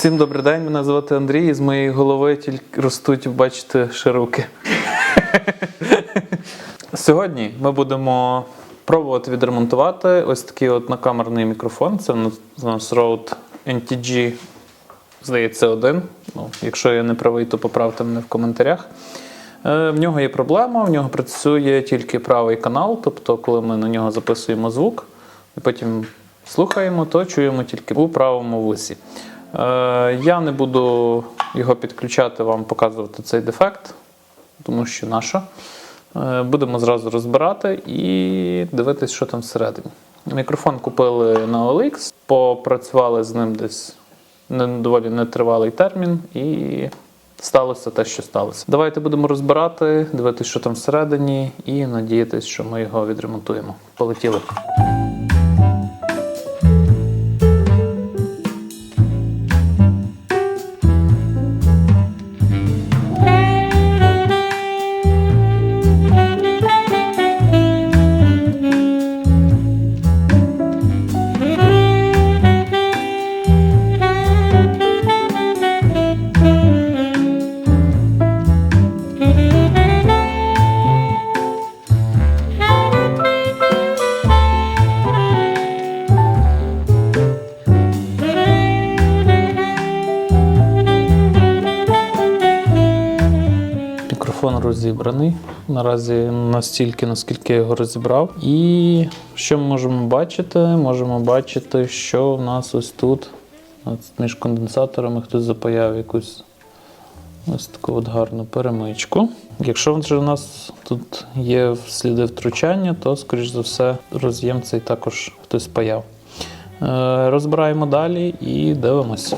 Всім добрий день, мене звати Андрій. і З моєї голови тільки ростуть, бачите, широки. Сьогодні ми будемо пробувати відремонтувати ось такий от накамерний мікрофон. Це у нас Rode NTG, здається, один. Ну, якщо я не правий, то поправте мене в коментарях. Е, В нього є проблема, в нього працює тільки правий канал, тобто, коли ми на нього записуємо звук і потім слухаємо, то чуємо тільки у правому вусі. Е, Я не буду його підключати, вам показувати цей дефект, тому що наша. Е, Будемо зразу розбирати і дивитись, що там всередині. Мікрофон купили на OLX, попрацювали з ним десь доволі нетривалий термін, і сталося те, що сталося. Давайте будемо розбирати, дивитись, що там всередині, і надіятись, що ми його відремонтуємо. Полетіли. Розібраний. Наразі настільки, наскільки я його розібрав. І що ми можемо бачити? Можемо бачити, що в нас ось тут між конденсаторами хтось запаяв якусь ось таку от гарну перемичку. Якщо вже у нас тут є сліди втручання, то, скоріш за все, роз'єм цей також хтось паяв. Е, Розбираємо далі і дивимось.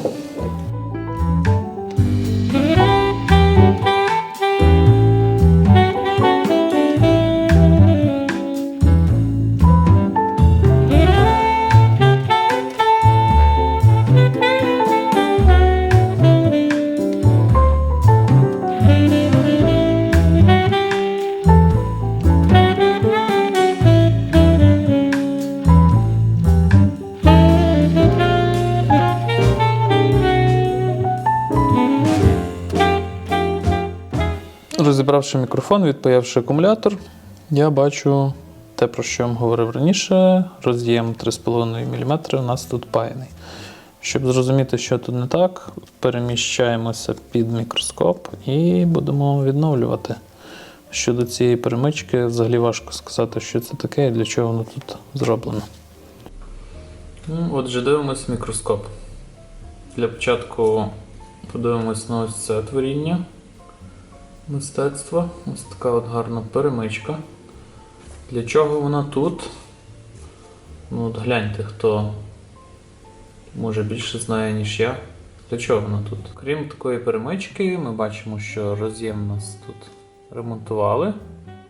Розібравши мікрофон, відпаявши акумулятор, я бачу те, про що я вам говорив раніше. Роз'єм 3,5 мм у нас тут паяний. Щоб зрозуміти, що тут не так, переміщаємося під мікроскоп і будемо відновлювати. Щодо цієї перемички, взагалі важко сказати, що це таке і для чого воно тут зроблено. Ну, Отже, дивимось мікроскоп. Для початку подивимось на ось це творіння мистецтва. Ось така от гарна перемичка. Для чого вона тут? Ну, от гляньте, хто може більше знає, ніж я. Для чого вона тут? Крім такої перемички, ми бачимо, що роз'єм нас тут ремонтували.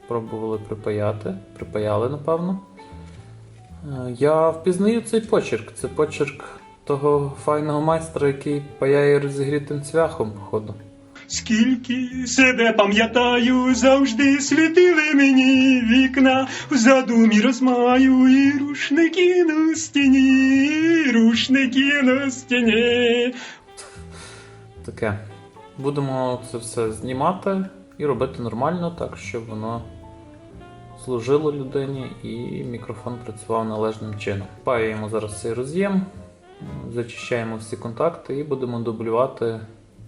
Пробували припаяти. Припаяли, напевно. Е, Я впізнаю цей почерк. Це почерк того файного майстра, який паяє розігрітим цвяхом, походу. Скільки себе пам'ятаю, завжди світили мені вікна, в задумі розмаю і рушники на стіні, рушники на стіні. Таке. Будемо це все знімати і робити нормально, так, щоб воно служило людині і мікрофон працював належним чином. Паяємо зараз цей роз'єм, зачищаємо всі контакти і будемо дублювати,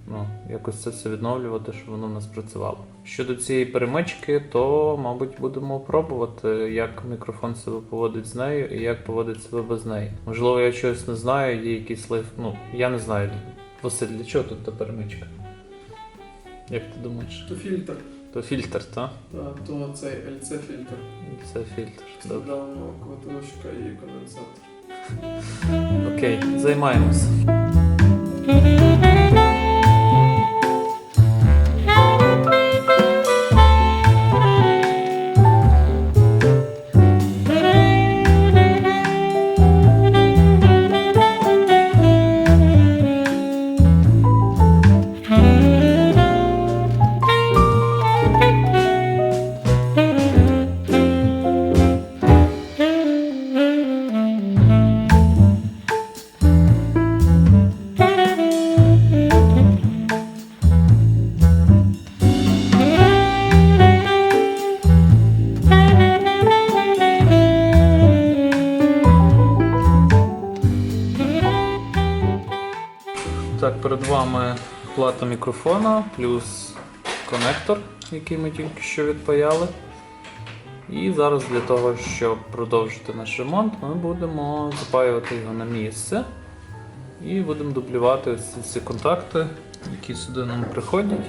ну, якось це все відновлювати, щоб воно в нас працювало. Щодо цієї перемички, то, мабуть, будемо пробувати, як мікрофон себе поводить з нею і як поводить себе без неї. Можливо, я чогось не знаю, є якийсь лайф. Ну, я не знаю. Василь, для чого тут та перемичка? Як ти думаєш? То фільтр, То фільтр, так? та, то цей LC фільтр. Це фільтр. Це Добре. для і конденсатор. Окей, займаємося. Так, перед вами плата мікрофона плюс конектор, який ми тільки що відпаяли. І зараз для того, щоб продовжити наш ремонт, ми будемо запаювати його на місце. І будемо дублювати ось ці всі контакти, які сюди нам приходять.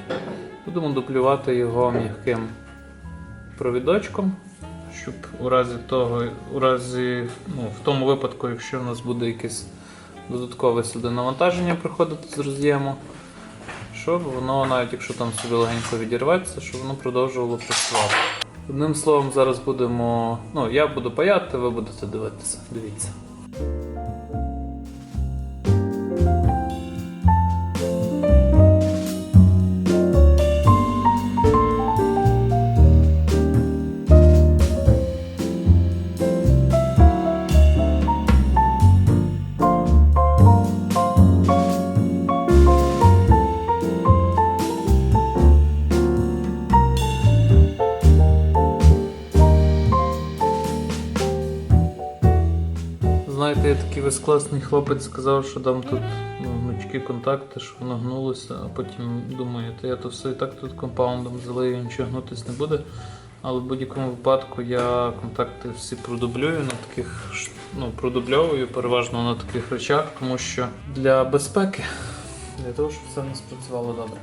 Будемо дублювати його м'яким провідочком, щоб у разі того, у разі, ну, в тому випадку, якщо в нас буде якесь додаткове сюди навантаження приходити з роз'єму, щоб воно, навіть якщо там собі легенько відірветься, щоб воно продовжувало працювати. Одним словом, зараз будемо. Ну, я буду паяти, ви будете дивитися. Дивіться. Знаєте, я такий весь класний хлопець сказав, що там тут ну, контакти, що воно гнулося, а потім думаю, та я то все і так тут компаундом залию, нічого гнутись не буде. Але в будь-якому випадку я контакти всі продублюю на таких ну, продубльовую переважно на таких речах, тому що для безпеки, для того, щоб все в нас працювало добре.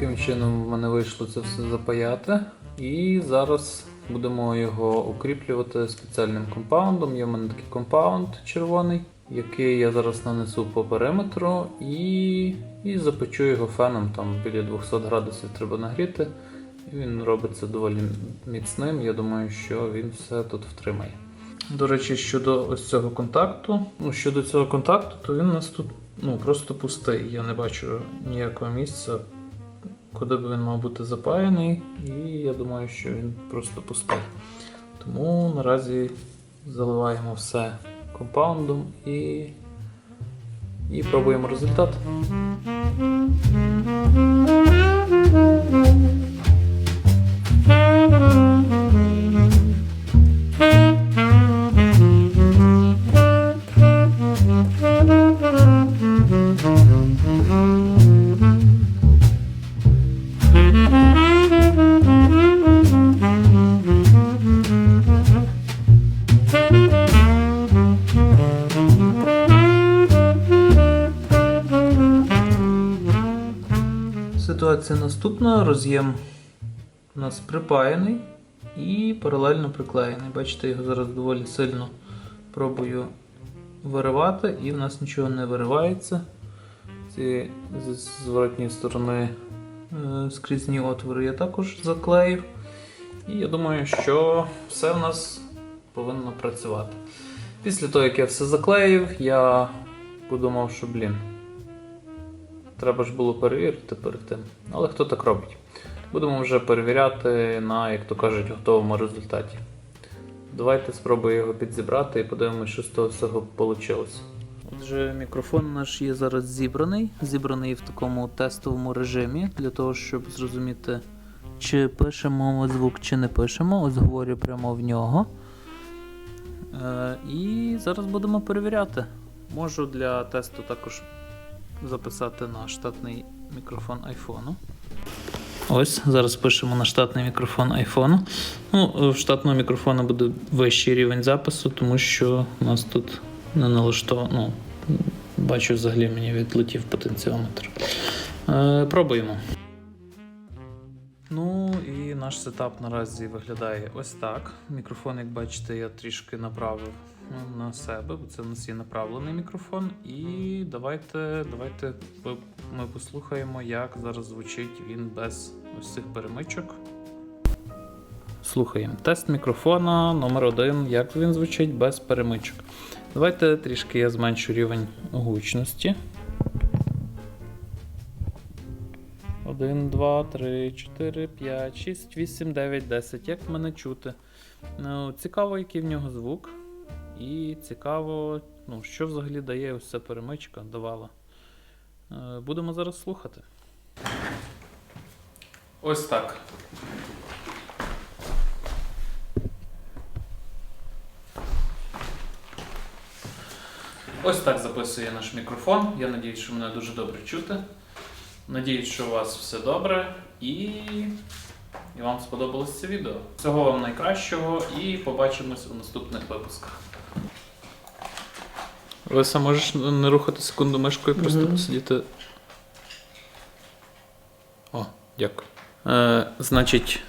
Таким чином в мене вийшло це все запаяти. І зараз будемо його укріплювати спеціальним компаундом. Є в мене такий компаунд червоний, який я зараз нанесу по периметру і, і запечу його феном. Там біля 200 градусів треба нагріти. І він робиться доволі міцним. Я думаю, що він все тут втримає. До речі, щодо ось цього контакту, ну щодо цього контакту, то він у нас тут ну, просто пустий. Я не бачу ніякого місця, куди б він мав бути запаяний, і я думаю, що він просто пустий. Тому наразі заливаємо все компаундом і, і пробуємо результат. Ситуація наступна. Роз'єм у нас припаяний і паралельно приклеєний. Бачите, його зараз доволі сильно пробую виривати, і в нас нічого не виривається. Ці з зворотньої сторони е, скрізні отвори я також заклеїв. І я думаю, що все в нас повинно працювати. Після того, як я все заклеїв, я подумав, що блін. Треба ж було перевірити перед тим. Але хто так робить? Будемо вже перевіряти на, як то кажуть, готовому результаті. Давайте спробую його підзібрати і подивимося, що з того всього вийшло. Отже, мікрофон наш є зараз зібраний. Зібраний в такому тестовому режимі для того, щоб зрозуміти, чи пишемо звук, чи не пишемо. Ось говорю прямо в нього. Е, і зараз будемо перевіряти. Можу для тесту також записати на штатний мікрофон айфону. Ось, зараз пишемо на штатний мікрофон айфону. Ну, в штатного мікрофона буде вищий рівень запису, тому що у нас тут не налаштовано. Ну, бачу, взагалі мені відлетів потенціометр. Е, пробуємо. Наш сетап наразі виглядає ось так. Мікрофон, як бачите, я трішки направив ну, на себе, бо це у нас є направлений мікрофон. І давайте, давайте ми послухаємо, як зараз звучить він без ось цих перемичок. Слухаємо. Тест мікрофона номер один. Як він звучить без перемичок. Давайте трішки я зменшу рівень гучності. 1, 2, 3, 4, 5, 6, 8, 9, 10. Як мене чути? Ну, цікаво, який в нього звук. І цікаво, ну, що взагалі дає ось ця перемичка давала. Е, Будемо зараз слухати. Ось так. Ось так записує наш мікрофон. Я надіюсь, що мене дуже добре чути. Надіюсь, що у вас все добре і, і вам сподобалось це відео. Всього вам найкращого і побачимось у наступних випусках. Леся, можеш не рухати секунду мишкою, просто Мгм. сидіти. О, дякую. Е, значить,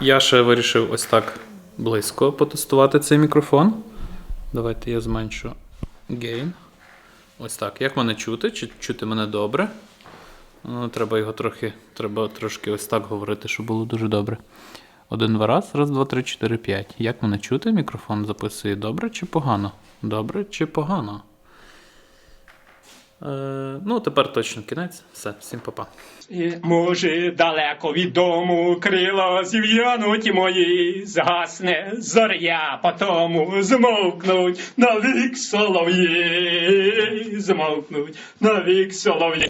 я ще вирішив ось так близько потестувати цей мікрофон. Давайте я зменшу гейн. Ось так. Як мене чути? Чи чути мене добре? Ну, треба його трохи, треба трошки ось так говорити, щоб було дуже добре. Один-два раз, раз, два, три, чотири, п'ять. Як мене чути? Мікрофон записує добре чи погано? Добре чи погано? Е, ну, тепер точно кінець. Все, всім па-па. Може, далеко від дому крила зів'януть мої, згасне зоря, потому змовкнуть навік солов'ї, змовкнуть навік солов'ї.